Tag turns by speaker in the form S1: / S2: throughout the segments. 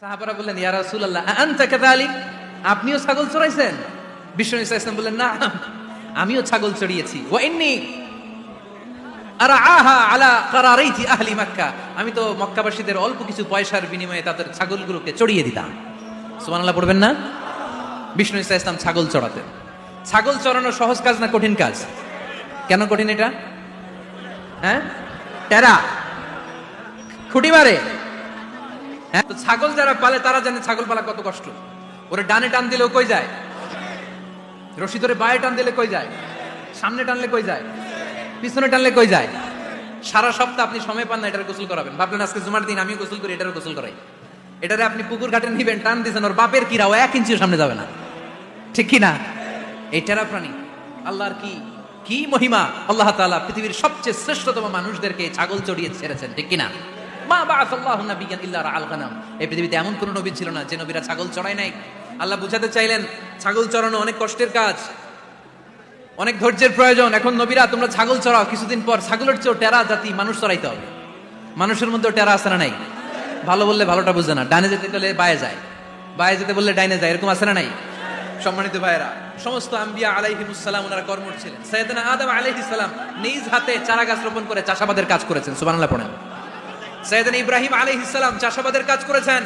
S1: সাহাবারা বললেন, ইয়া রাসূলুল্লাহ আনতা কাযালিক? আপনিও ছাগল চড়াইছেন? বিষ্ণু ইসা ইসলাম বললেন, না, আমিও ছাগল চড়িয়েছি। ওয়া ইন্নী আহলি মক্কা। আমি তো মক্কাবাসীদের অল্প কিছু পয়সার বিনিময়ে তাদের ছাগলগুলোকে চড়িয়ে দিতাম। সুবহানাল্লাহ পড়বেন না? বিষ্ণু ইসা ইসলাম ছাগল চড়াতেন। ছাগল চড়ানো সহজ কাজ না কঠিন কাজ? কেন কঠিন এটা? হ্যাঁ? টেরা। খুঁটি মারে। হ্যাঁ? তো ছাগল যারা পালে, তারা জানে ছাগল পালা কত কষ্ট। ওরে ডানে টান দিলেও কই যায়? রশি ধরে বায়ে টান দিলে কই যায়? সামনে টানলে কই যায়? পিছনে টানলে কই যায়? সারা সপ্তাহ আপনি সময় পান না, এটার গোসল করাবেন। ভাবলেন আজকে জুমার দিন, আমিও গোসল করি, এটারও গোসল করাই। এটারে আপনি পুকুর ঘাটে নিবেন, টান দিয়েছেন ওর বাপের কিরাও এক ইঞ্চিও সামনে যাবে না। ঠিক কি না? এই টেরা প্রাণী। আল্লাহর কি কি মহিমা? আল্লাহ তাআলা পৃথিবীর সবচেয়ে শ্রেষ্ঠতম মানুষদেরকে ছাগল চড়িয়ে ছেড়েছেন, ঠিক কিনা মা বাআসাল্লাহু নাবিয়ান ইল্লা রাআল গানাম। এই পৃথিবীতে এমন কোন নবী ছিল না, যে নবীরা ছাগল চড়ায় নাই। আল্লাহ বুঝাতে চাইলেন, ছাগল চড়ানো অনেক কষ্টের কাজ, অনেক ধৈর্যের প্রয়োজন। এখন নবীরা, তোমরা ছাগল চড়াও, কিছুদিন পর ছাগলের চেয়েও টেরা জাতি মানুষ চড়াইতে হবে। মানুষের মধ্যেও টেরা আছে না নাই? ভালো বললে ভালোটা বুঝে না, ডানে যেতে গেলে বায়ে যায়। বায়ে যেতে বললে ডাইনে যায়, এরকম আছে না নাই? সম্মানিত ভাইয়েরা, সমস্ত আম্বিয়া আলাইহিমুসালাম ওনারা কর্মঠ ছিলেন। সৈয়দনা আদম আলাইহিস সালাম নিজ হাতে চারা গাছ রোপণ করে চাষাবাদের কাজ করেছেন, সুবহানাল্লাহ পড়েন। সৈয়দনা ইব্রাহিম আলাইহিস সালাম চাষাবাদের কাজ করেছেন।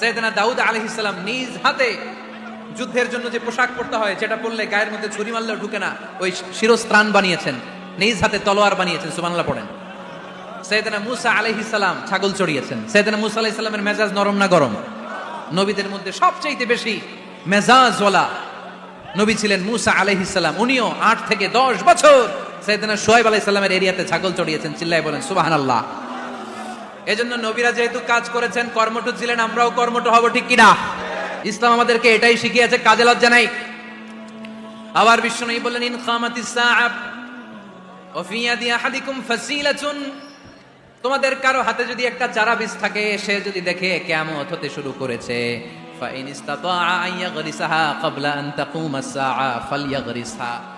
S1: সৈয়দনা দাউদ আলাইহিস সালাম নিজ হাতে যুদ্ধের জন্য যে পোশাক পরতে হয়, যেটা পরলে গায়ের মধ্যে ছুরি মারলেও ঢুকে না, ওই শিরস্ত্রাণ বানিয়েছেন। নিজ হাতে তলোয়ার বানিয়েছেন, সুবহানাল্লাহ পড়েন। সৈয়দনা মুসা আলাইহিস সালাম ছাগল চড়িয়েছেন। সৈয়দনা মুসা আলাইহিস সালামের মেজাজ নরম না গরম? নবীদের মধ্যে সবচাইতে বেশি মেজাজওয়ালা নবী ছিলেন মুসা সালাম। উনিও আট থেকে দশ বছর সৈয়দনা সোহেব আলাইহিস সালামের এরিয়াতে ছাগল চড়িয়েছেন চিল্লাই বলেন, সুবহানাল্লাহ। এজন্য নবীরা যেহেতু কাজ করেছেন, কর্মঠ ছিলেন, আমরাও কর্মঠ হব, ঠিক কিনা? ইসলাম আমাদেরকে এটাই শিখিয়েছে, কাজে লজ্জা নাই। আবার বিশ্বনবী বললেন, ইন খামাতিস সাআব ইয়াদি আহাদিকুম ফাসিলাতুন। তোমাদের কারও হাতে যদি একটা চারা বীজ থাকে, সে যদি দেখে কিয়ামত হতে শুরু করেছে। ইসতাতাআ আন ইয়াগরিসাহা ক্বাবলা আন তাকুমা আস-সাআ ফালইয়াগরিসহা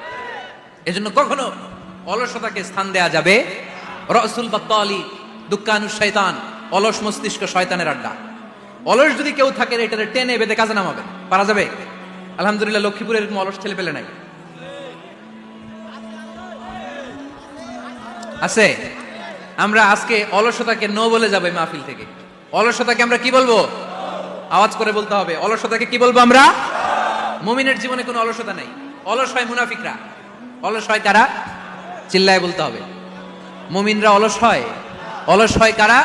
S1: এজন্য কখনো অলসতাকে স্থান দেয়া যাবে। রসুল বা তলি দুঃখানু শয়তান, অলস মস্তিষ্ক শয়তানের আড্ডা। অলস যদি কেউ থাকে এটারে টেনে বেঁধে কাজে নামাবে। পারা যাবে? আলহামদুলিল্লাহ লক্ষ্মীপুরে এরকম অলস ছেলে পেলে নাই। আছে? আমরা আজকে অলসতাকে নো বলে যাব মাহফিল থেকে। অলসতাকে আমরা কি বলব? আওয়াজ করে বলতে হবে। অলসতাকে কি বলব আমরা? মুমিনের জীবনে কোনো অলসতা নেই। অলস হয় মুনাফিকরা। অলস হয় কারা চিল্লায় বলতে হবে মুমিনরা অলস হয় অলস হয় কারা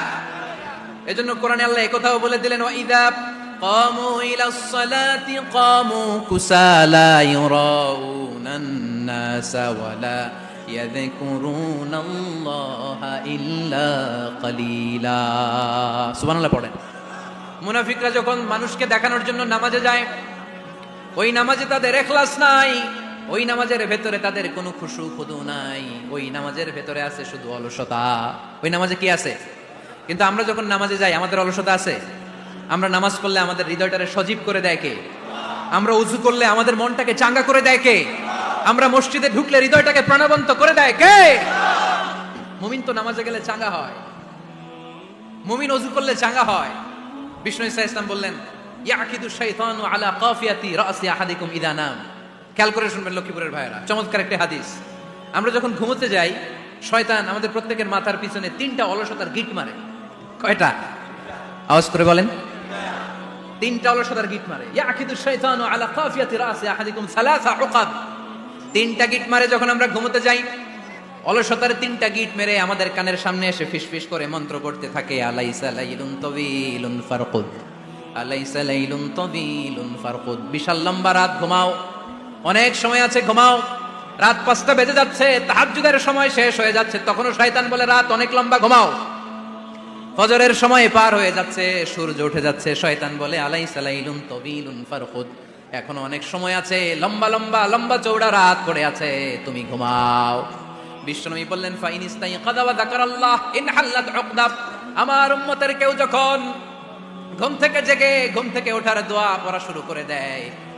S1: এজন্য কোরআনে আল্লাহ একথাও বলে দিলেন ওয়াইদা قاموا إلى الصلاة قاموا كسالى يراءون الناس ولا يذكرون الله إلا قليلا সুবহান আল্লাহ পড়েন মুনাফিকরা যখন মানুষকে দেখানোর জন্য নামাজে যায় ওই নামাজে তাদের এখলাস নাই ওই নামাজের ভেতরে তাদের কোনো খুশু খুদু নাই। ওই নামাজের ভেতরে আছে শুধু অলসতা। ওই নামাজে কি আছে? কিন্তু আমরা যখন নামাজে যাই, আমাদের অলসতা আছে? আমরা নামাজ পড়লে আমাদের হৃদয়টারে সজীব করে দেয় কে? আমরা উজু করলে আমাদের মনটাকে চাঙ্গা করে দেয় কে? আমরা মসজিদে ঢুকলে হৃদয়টাকে প্রাণবন্ত করে দেয় কে? মুমিন তো নামাজে গেলে চাঙ্গা হয়। মুমিন অজু করলে চাঙ্গা হয়। বিষ্ণু ইসা ইসলাম বললেন ইয়াকিদু শাইতানু আলা কাফিয়াতি রাসি আহাদিকুম ইদা নাম। খেয়াল করে শুনবেন লক্ষ্মীপুরের ভাইয়েরা। চমৎকার একটা হাদিস। আমরা যখন ঘুমোতে যাই, শয়তান আমাদের প্রত্যেকের মাথার পিছনে তিনটা অলসতার গিট মারে। কয়টা? আওয়াজ করে বলেন। তিনটা অলসতার গিট মারে। ইয়াকিদু শাইতানু আলা কাফিয়াতি রাসি আহাদিকুম সালাসা উকাব তিনটা গিট মারে যখন আমরা ঘুমোতে যাই, অলসতার তিনটা গিট মেরে আমাদের কানের সামনে এসে ফিসফিস করে মন্ত্র করতে থাকে, আলাইসা লাইলুন তবিলুন ফারকুদ। আলাইসা লাইলুন তবিলুন ফারকুদ। বিশাল লম্বা রাত, ঘুমাও। অনেক সময় আছে, ঘুমাও। রাত পাঁচটা বেজে যাচ্ছে, তাহাজ্জুদের সময় শেষ হয়ে যাচ্ছে। তখনও শয়তান বলে, রাত অনেক লম্বা, ঘুমাও। ফজরের সময় পার হয়ে যাচ্ছে, সূর্য উঠে যাচ্ছে। শয়তান বলে আলাই সালাইলুন তবিলুন ফারহুদ এখনও অনেক সময় আছে, লম্বা লম্বা লম্বা চৌড়া রাত পড়ে আছে, তুমি ঘুমাও। বিশ্বনবী বললেন, ফাইন ইস্তাই কাদাওয়া যাকারাল্লাহ, ইন হাল্লাত উকদাব আমার উম্মতের কেউ যখন ঘুম থেকে জেগে, ঘুম থেকে ওঠার দোয়া পড়া শুরু করে দেয়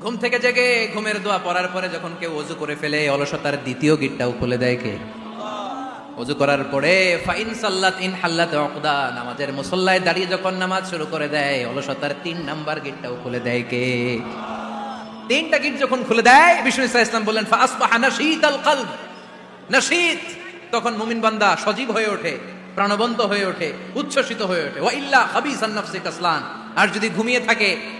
S1: ঘুম থেকে জেগে ঘুমের দোয়া পড়ার পরে যখন কেউ অজু করে ফেলে, অলসতার দ্বিতীয় গিটটাও খুলে দেয় কে? অজু করার পরে, ফাইন সাল্লাত ইন হাল্লাত উকদা, নামাজের মুসল্লায় দাঁড়িয়ে যখন নামাজ শুরু করে দেয়, অলসতার তিন নাম্বার গিটটাও খুলে দেয় কে? তিনটা গিট যখন খুলে দেয়, বিষ্ণু ইসা ইসলাম বললেন ফাসবাহা নাশীত আল কলব। নাশীত! তখন মুমিন বান্দা সজীব হয়ে ওঠে, প্রাণবন্ত হয়ে ওঠে, উচ্ছ্বসিত হয়ে ওঠে। ওয়া ইল্লা খাবিসান নাফসি কাসলান। আর যদি ঘুমিয়ে থাকে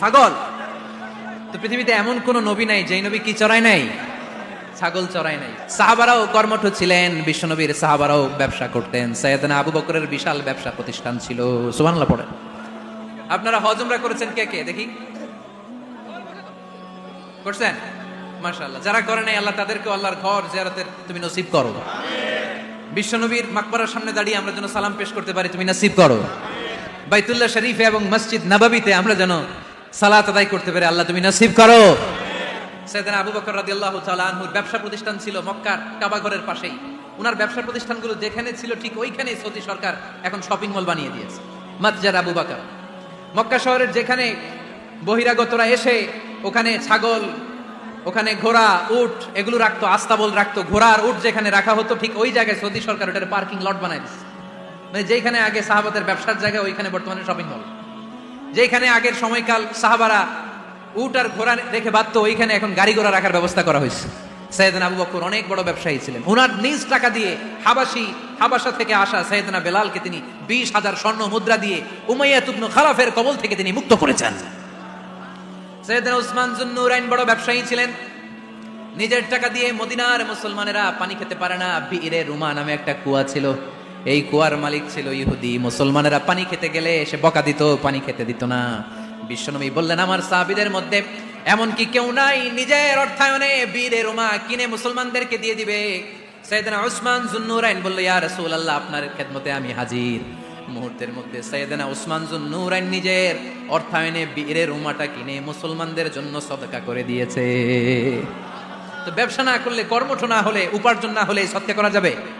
S1: ছাগল। তো পৃথিবীতে এমন কোন নবী নাই, যেই নবী কি চড়ায় নাই? ছাগল চড়ায় নাই। সাহাবারাও কর্মঠ ছিলেন, বিশ্বনবীর সাহাবারাও ব্যবসা করতেন। সৈয়দনা আবু বকরের বিশাল ব্যবসা প্রতিষ্ঠান ছিল। সুবহানাল্লাহ, পড়েন। আপনারা হজমরা করেছেন কে কে? দেখি। করছেন? মাশাআল্লাহ। যারা করে নাই, আল্লাহ তাদেরকে আল্লাহর ঘর জিয়ারতের তুমি নসিব করো। বিশ্বনবীর মাকবরার সামনে দাঁড়িয়ে আমরা যেন সালাম পেশ করতে পারি, তুমি নসিব করো। বাইতুল্লাহ শরীফে এবং মসজিদ নবাবিতে আমরা যেন সালাত আদায় করতে পারি আল্লাহ তুমি নসিব করো। সেদিন আবু বকর রাদিয়াল্লাহু তাআলা আনহুর ব্যবসা প্রতিষ্ঠান ছিল মক্কার কাবাঘরের পাশেই। ওনার ব্যবসা প্রতিষ্ঠানগুলো যেখানে ছিল ঠিক ওইখানেই সৌদি সরকার এখন শপিং মল বানিয়ে দিয়েছে, মাতজার আবু বকর। মক্কা শহরের যেখানে বহিরাগতরা এসে ওখানে ছাগল, ওখানে ঘোড়া, উট এগুলো রাখতো আস্তাবল রাখতো, ঘোড়া আর উট যেখানে রাখা হতো ঠিক ওই জায়গায় সৌদি সরকার ওটার পার্কিং লট বানাই দিচ্ছে মানে যেখানে আগে সাহাবাদের ব্যবসার জায়গা, ওইখানে বর্তমানে শপিং মল যেখানে আগের সময়কাল সাহাবারা উট আর ঘোড়া রেখে বাঁধতো, ওইখানে এখন গাড়ি ঘোড়া রাখার ব্যবস্থা করা হয়েছে। সৈয়দনা আবু বকর অনেক বড় ব্যবসায়ী ছিলেন। ওনার নিজ টাকা দিয়ে হাবাসি, হাবাসা থেকে আসা সৈয়দনা বেলালকে তিনি বিশ হাজার স্বর্ণ মুদ্রা দিয়ে উমাইয়া তুবনু খালাফের কবল থেকে তিনি মুক্ত করেছেন। সৈয়দনা উসমান জুন্নুরাইন বড় ব্যবসায়ী ছিলেন। নিজের টাকা দিয়ে মদিনার মুসলমানেরা পানি খেতে পারে না। বীরে রুমা নামে একটা কুয়া ছিল। এই কুয়ার মালিক ছিল ইহুদি, মুসলমানেরা পানি খেতে গেলে সে বকা দিত, পানি খেতে দিত না। বিশ্বনবী বললেন, আমার সাহাবিদের মধ্যে এমন কি কেউ নাই, নিজের অর্থায়নে বীরে রুমা কিনে মুসলমানদেরকে দিয়ে দিবে। সৈয়দনা উসমান জুন্নুরাইন বলল, ইয়া রাসূলুল্লাহ, আপনার খেদমতে আমি হাজির। মুহূর্তের মধ্যে সৈয়দনা উসমান জুন্নুরাইন নিজের অর্থায়নে বীরে রুমাটা কিনে মুসলমানদের জন্য সদকা করে দিয়েছে। তো ব্যবসা না করলে, কর্মঠ না হলে, উপার্জন না হলে সত্যি করা যাবে?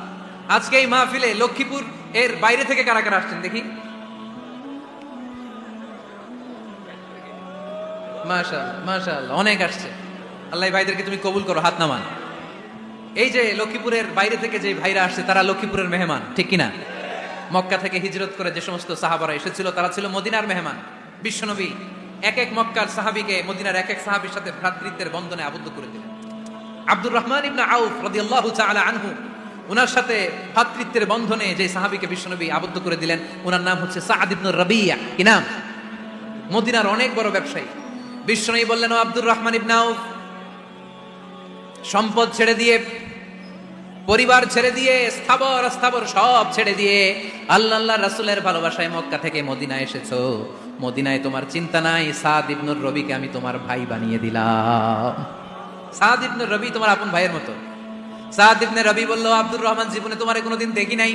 S1: আজকে এই মাহফিলে লক্ষ্মীপুর এর বাইরে থেকে কারা কারা আসছেন দেখি? মাশাআল্লাহ অনেক আসছে। আল্লাহ ভাইদেরকে তুমি কবুল করো, হাত নামান। এই যে লক্ষ্মীপুরের বাইরে থেকে যে ভাইরা আসছে, তারা লক্ষ্মীপুরের মেহমান, ঠিক কিনা? মক্কা থেকে হিজরত করে যে সমস্ত সাহাবারা এসেছিল, তারা ছিল মদিনার মেহমান। বিশ্বনবী এক এক মক্কার সাহাবিকে মদিনার এক এক সাহাবির সাথে ভ্রাতৃত্বের বন্ধনে আবদ্ধ করে দিলেন। আব্দুর রহমান ইবনা আউফ রাদিয়াল্লাহু তাআলা আনহু ওনার সাথে ভাতৃত্বের বন্ধনে যে সাহাবিকে বিশ্বনবী আবদ্ধ করে দিলেন ওনার নাম হচ্ছে সাআদ ইবনুর রাবিয়া। কি নাম? মদিনার অনেক বড় ব্যবসায়ী। বিশ্বনবী বললেন আব্দুর রহমান ইবনা আউফ, সম্পদ ছেড়ে দিয়ে, পরিবার ছেড়ে দিয়ে, স্থাবর স্থাবর সব ছেড়ে দিয়ে আল্লাহ আল্লাহ রাসূলের ভালোবাসায় মক্কা থেকে মদিনা এসেছ। মদিনায় তোমার চিন্তা নাই সাদ ইবনুর রবিকে আমি তোমার ভাই বানিয়ে দিলাম। সাদ ইবনুর রবি তোমার আপন ভাইয়ের মতো। সাদ ইবনে রবি বলল, আব্দুর রহমান জীবনে তোমারে কোনোদিন দেখি নাই।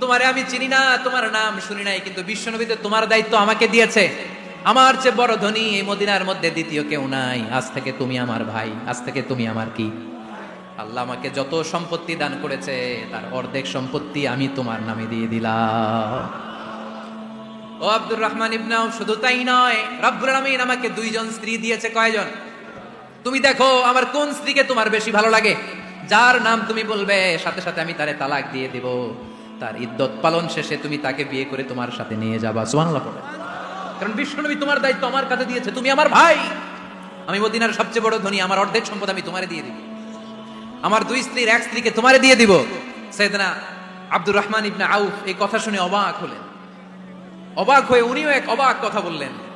S1: তোমারে আমি চিনি না, তোমার নাম শুনি নাই, কিন্তু বিশ্বনবীতে তোমার দায়িত্ব আমাকে দিয়েছে। আমার চেয়ে বড় ধনী এই মদিনার মধ্যে দ্বিতীয় কেউ নাই। আজ থেকে তুমি আমার ভাই, আজ থেকে তুমি আমার কি? আল্লাহ আমাকে যত সম্পত্তি দান করেছে, তার অর্ধেক সম্পত্তি আমি তোমার নামে দিয়ে দিলাম। ও আব্দুর রহমান ইবনাও শুধু তাই নয়, রব্বুল আলামিন আমাকে দুইজন স্ত্রী দিয়েছে। কয়জন? তুমি দেখো, আমার কোন স্ত্রীকে তোমার বেশি ভালো লাগে? যার নাম তুমি বলবে, সাথে সাথে আমি তারে তালাক দিয়ে দেব। তার ইদ্যত পালন শেষে তুমি তাকে বিয়ে করে তোমার সাথে নিয়ে যাবা। সুবহানাল্লাহ পড়ে। কারণ বিষ্ণুনবী তোমার দায়িত্ব আমার কাছে দিয়েছে, তুমি আমার ভাই। আমি মদিনার সবচেয়ে বড় ধনী, আমার অর্ধেক সম্পদ আমি তোমারে দিয়ে দিব। আমার দুই স্ত্রীর এক স্ত্রীকে তোমারে দিয়ে দিব। সৈয়দনা আব্দুর রহমান ইবনে আউফ এই কথা শুনে অবাক হলেন। অবাক হয়ে উনিও এক অবাক কথা বললেন।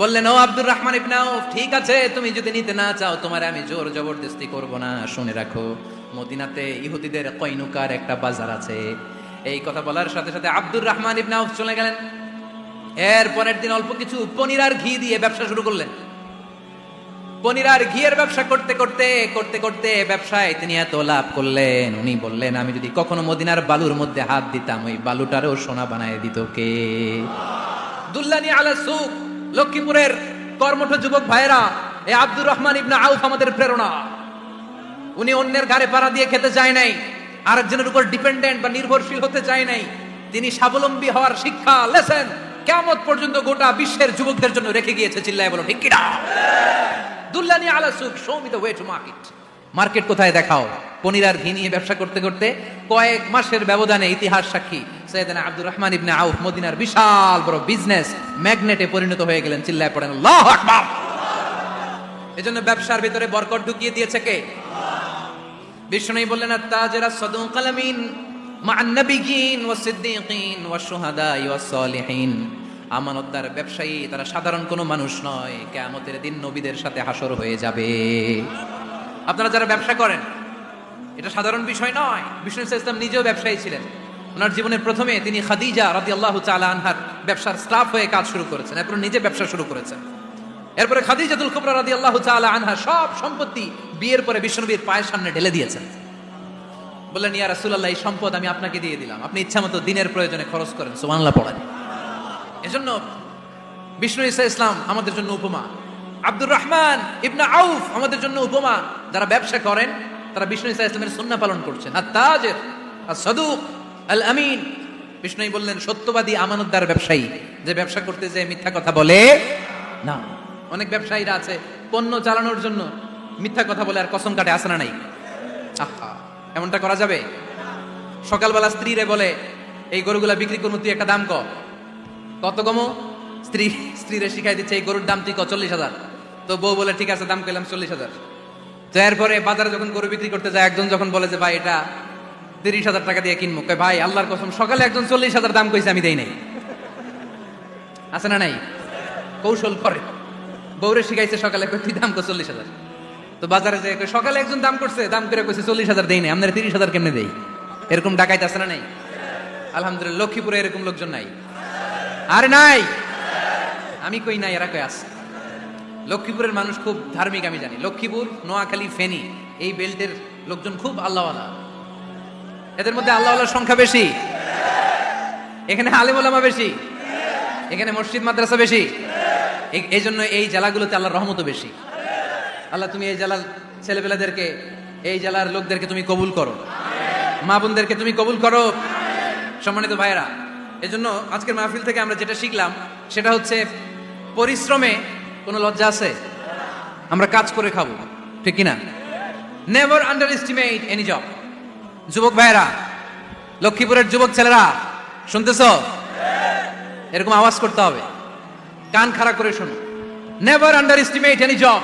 S1: বললেন, ও আব্দুর রহমান ইবনে ঠিক আছে, তুমি যদি নিতে না চাও, তোমার আমি জোর জবরদস্তি করব না। শুনে রাখো, মদিনাতে ইহুদিদের কইনুকার একটা বাজার আছে। এই কথা বলার সাথে সাথে আব্দুর রহমান ইবনে চলে গেলেন। এর পরের দিন অল্প কিছু পনির আর ঘি দিয়ে ব্যবসা শুরু করলেন। পনির আর ঘিয়ের ব্যবসা করতে করতে করতে করতে ব্যবসায় তিনি এত লাভ করলেন। উনি বললেন, আমি যদি কখনো মদিনার বালুর মধ্যে হাত দিতাম, ওই বালুটারও সোনা বানায় দিত কে? দুল্লানি আলা সুক লক্ষ্মীপুরের কর্মঠ যুবক ভাইরা এই আব্দুর রহমান ইবনে আউফ আমাদের প্রেরণা। উনি অন্যের ঘাড়ে পাড়া দিয়ে খেতে চায় নাই, আরেকজনের উপর ডিপেন্ডেন্ট বা নির্ভরশীল হতে চায় নাই। তিনি স্বাবলম্বী হওয়ার শিক্ষা, লেসেন কেমন পর্যন্ত গোটা বিশ্বের যুবকদের জন্য রেখে গিয়েছে, চিল্লায় বলো ঠিক কিনা? দুল্লানি আলা সুক show way to market market কোথায় দেখাও? পনির আর ঘি নিয়ে ব্যবসা করতে করতে কয়েক মাসের ব্যবধানে ইতিহাস সাক্ষী। সৈয়দনা আব্দুর রহমান ইবনে আউফ, মদিনার বিশাল বড় বিজনেস ম্যাগনেটে পরিণত হয়ে গেলেন। চিল্লায় পড়েন, আল্লাহু আকবার! এজন্য ব্যবসার ভিতরে বরকত ঢুকিয়ে দিয়েছে কে? বিষ্ণু বললেন আর তাজেরা সদুক আলামিন মা'আন নাবিয়িন ওয়াস সিদ্দীকিন ওয়াস শুহাদা ওয়াস সালিহিন। আমানতদার ব্যবসায়ী, তারা সাধারণ কোনো মানুষ নয়, কেয়ামতের দিন নবীদের সাথে হাসর হয়ে যাবে। আপনারা যারা ব্যবসা করেন, এটা সাধারণ বিষয় নয়। বিষ্ণু ইসলাম নিজেও ব্যবসায়ী ছিলেন। ওনার জীবনের প্রথমে তিনি খাদিজা রাদিয়াল্লাহু তাআলা আনহার ব্যবসার স্টাফ হয়ে কাজ শুরু করেছেন, এরপর নিজে ব্যবসা শুরু করেছেন। এরপরে খাদিজাতুল কুবরা আল্লাহ তাআলা আনহা সব সম্পত্তি বিয়ের পরে বিষ্ণুবীর পায়ের সামনে ঢেলে দিয়েছেন। বললেন, ইয়া রাসূলুল্লাহ, এই সম্পদ আমি আপনাকে দিয়ে দিলাম। আপনি ইচ্ছা মতো দিনের প্রয়োজনে খরচ করেন, সুবহানাল্লাহ পড়েন। এজন্য বিষ্ণু ইসা ইসলাম আমাদের জন্য উপমা। আব্দুর রহমান ইবনা আউফ আমাদের জন্য উপমা। যারা ব্যবসা করেন, তারা বিষ্ণু ইসা ইসলামের সুন্নাহ পালন করছেন। আর তাজের আর সদুক আল আমিন বিষ্ণুই বললেন, সত্যবাদী আমানতদার ব্যবসায়ী, যে ব্যবসা করতে যে মিথ্যা কথা বলে না। অনেক ব্যবসায়ীরা আছে, পণ্য চালানোর জন্য মিথ্যা কথা বলে আর কসম কাটে আসে না নাই? আহা, এমনটা করা যাবে? সকালবেলা স্ত্রীরে বলে, এই গরুগুলা বিক্রি করব, তুই একটা দাম ক। কত কমো? স্ত্রী, স্ত্রীরে শিখাই দিচ্ছে, এই গরুর দাম তুই ক, চল্লিশ হাজার। তো বউ বলে, ঠিক আছে, দাম কইলাম চল্লিশ হাজার। তো এরপরে বাজারে যখন গরু বিক্রি করতে যায়, একজন যখন বলে যে, ভাই, এটা তিরিশ হাজার টাকা দিয়ে কিনবো। কয়, ভাই, আল্লাহর কসম, সকালে একজন চল্লিশ হাজার দাম কইছে, আমি দেই নাই। আছে না নাই? কৌশল করে। বউরে শিখাইছে সকালে তুই দাম কর চল্লিশ হাজার। তো বাজারে যে সকালে একজন দাম করছে, দাম করে কইছে চল্লিশ হাজার দেই নাই, আপনারা তিরিশ হাজার কেমনে দেই? এরকম ডাকাইতে আছে না নাই? আলহামদুলিল্লাহ, লক্ষ্মীপুরে এরকম লোকজন নাই। আরে নাই! আমি কই নাই, এরা কই আছে। লক্ষ্মীপুরের মানুষ খুব ধার্মিক, আমি জানি। লক্ষ্মীপুর, নোয়াখালী, ফেনী, এই বেল্টের লোকজন খুব আল্লাহওয়ালা। এদের মধ্যে আল্লাহওয়ালার সংখ্যা বেশি। এখানে আলিম ওলামা বেশি। এখানে মসজিদ, মাদ্রাসা বেশি। এই- জন্য এই জেলাগুলোতে আল্লাহর রহমতও বেশি। আল্লাহ তুমি এই জেলার ছেলেপেলাদেরকে, এই জেলার লোকদেরকে তুমি কবুল করো। মা বোনদেরকে তুমি কবুল করো। সম্মানিত ভাইয়েরা, এজন্য আজকের মাহফিল থেকে আমরা যেটা শিখলাম, সেটা হচ্ছে পরিশ্রমে কোনো লজ্জা আছে? আমরা কাজ করে খাব, ঠিক কিনা? Never underestimate any job যুবক ভাইয়েরা, লক্ষ্মীপুরের যুবক ছেলেরা, শুনতেছ? এরকম আওয়াজ করতে হবে। কান খাড়া করে শোনো। Never underestimate any job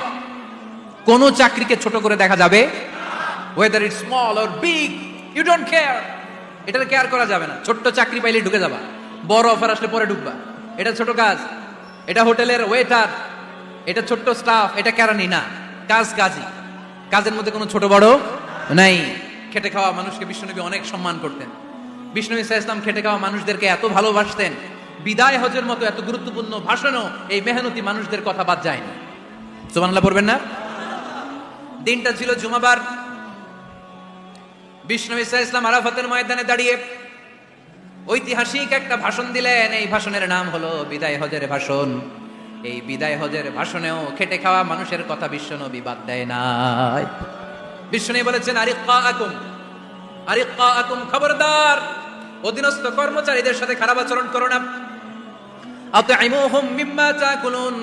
S1: কোন চাকরিকে ছোট করে দেখা যাবে whether it small or big you don't care এটার কেয়ার করা যাবে না। ছোট্ট চাকরি পাইলে ঢুকে যাবা। বড় অফার আসলে পরে ঢুকবা। এটা ছোট কাজ। এটা হোটেলের ওয়েটার এটা ছোট্ট স্টাফ এটা কেরানি না। কাজ কাজই। কাজের মধ্যে কোনো ছোট বড় নাই। খেটে খাওয়া মানুষকে বিষ্ণুনবী অনেক সম্মান করতেন। বিষ্ণুনবী সাহা ইসলাম খেটে খাওয়া মানুষদেরকে এত ভালোবাসতেন। বিদায় হজের মতো এত গুরুত্বপূর্ণ ভাষণও এই মেহনতি মানুষদের কথা বাদ যায়নি। সুবহানাল্লাহ পড়বেন না? দিনটা ছিল জুমাবার। বিষ্ণু ইসা ইসলাম আরাফাতের ময়দানে দাঁড়িয়ে ঐতিহাসিক একটা ভাষণ দিলেন। এই ভাষণের নাম হলো বিদায় হজের ভাষণ। এই বিদায় হজের ভাষণেও খেটে খাওয়া মানুষের কথা বিশ্বনবী বাদ দেয় নাই। বিশ্বনবী বলেছেন আরিক্কা আকুম আরিক্কা আকুম খবরদার। অধীনস্থ কর্মচারীদের সাথে খারাপ আচরণ করো না। আতইমুহুম মিম্মা তাকুলুন,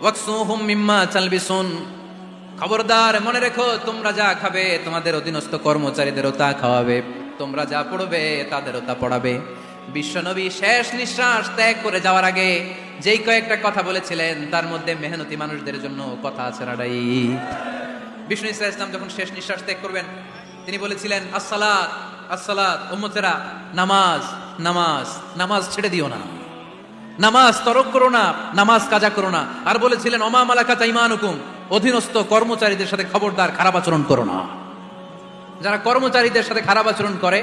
S1: ওয়াকসুহুম মিম্মা তালবিসুন। খবরদার, মনে রেখো, তোমরা যা খাবে, তোমাদের অধীনস্থ কর্মচারীদেরও তা খাওয়াবে। তোমরা যা পড়বে, তাদেরও তা পড়াবে। বিশ্বনবী শেষ নিঃশ্বাস ত্যাগ করে যাওয়ার আগে যেই কয়েকটা কথা বলেছিলেন, তার মধ্যে মেহনতি মানুষদের জন্য কথা আছে নাডাই বিষ্ণু ইসা ইসলাম যখন শেষ নিঃশ্বাস ত্যাগ করবেন, তিনি বলেছিলেন, আসসালাত আসসালাত, উম্মতেরা, নামাজ নামাজ নামাজ ছেড়ে দিও না। নামাজ তরক করো না, নামাজ কাজা করো না। আর বলেছিলেন অমা মালাকা তাইমানুকুম অধীনস্থ কর্মচারীদের সাথে খবরদার খারাপ আচরণ করো না। যারা কর্মচারীদের সাথে খারাপ আচরণ করে,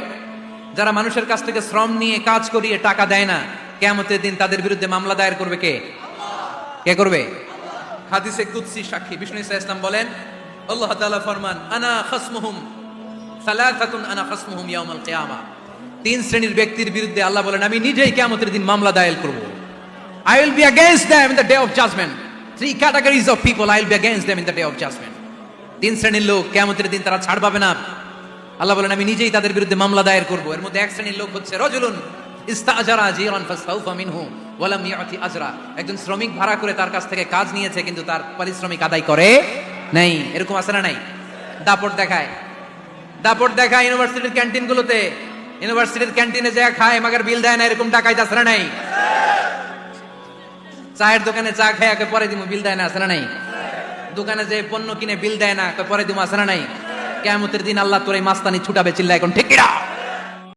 S1: যারা মানুষের কাছ থেকে শ্রম নিয়ে কাজ করিয়ে টাকা দেয় না কেমতের দিন তাদের বিরুদ্ধে মামলা দায়ের করবে কে? কে করবে? হাদিসে কুদসি সাক্ষী বিষ্ণু ইসা ইসলাম বলেন আল্লাহ তাআলা ফরমান আনা খাসমুহুম সালাসাতুন আনা খাসমুহুম ইয়াউমাল কিয়ামা তিন শ্রেণীর ব্যক্তির বিরুদ্ধে আল্লাহ বলেন আমি নিজেই কিয়ামতের দিন মামলা দায়ের করব I will be against them in the day of judgment three categories of people I will be against them in the day of judgment তিন শ্রেণীর লোক কিয়ামতের দিন তারা ছাড় পাবে না আল্লাহ বলেন আমি নিজেই তাদের বিরুদ্ধে মামলা দায়ের করব এর মধ্যে এক শ্রেণীর লোক হচ্ছে রজুলুন ইস্তাজারা জিরান ফাসতাউফা মিনহু ওয়ালাম ইয়াতি আজরা একজন শ্রমিক ভাড়া করে তার কাছ থেকে কাজ নিয়েছে কিন্তু তার পারিশ্রমিক আদায় করে নাই, এরকম আছে না নাই? দাপট দেখায়। দাপট দেখায় ইউনিভার্সিটির ক্যান্টিনগুলোতে। ইউনিভার্সিটির ক্যান্টিনে যা খায়, মাগার বিল দেয় না, এরকম টাকায় আছে না নাই? চায়ের দোকানে চা খায় একে পরে দিমু, বিল দেয় না, আছে না নাই? দোকানে যে পণ্য কিনে, বিল দেয় না পরে দিমু, আছে না নাই? কেমতের দিন আল্লাহ তোর এই মাস্তানি ছুটাবে চিল্লা এখন ঠিক কিনা?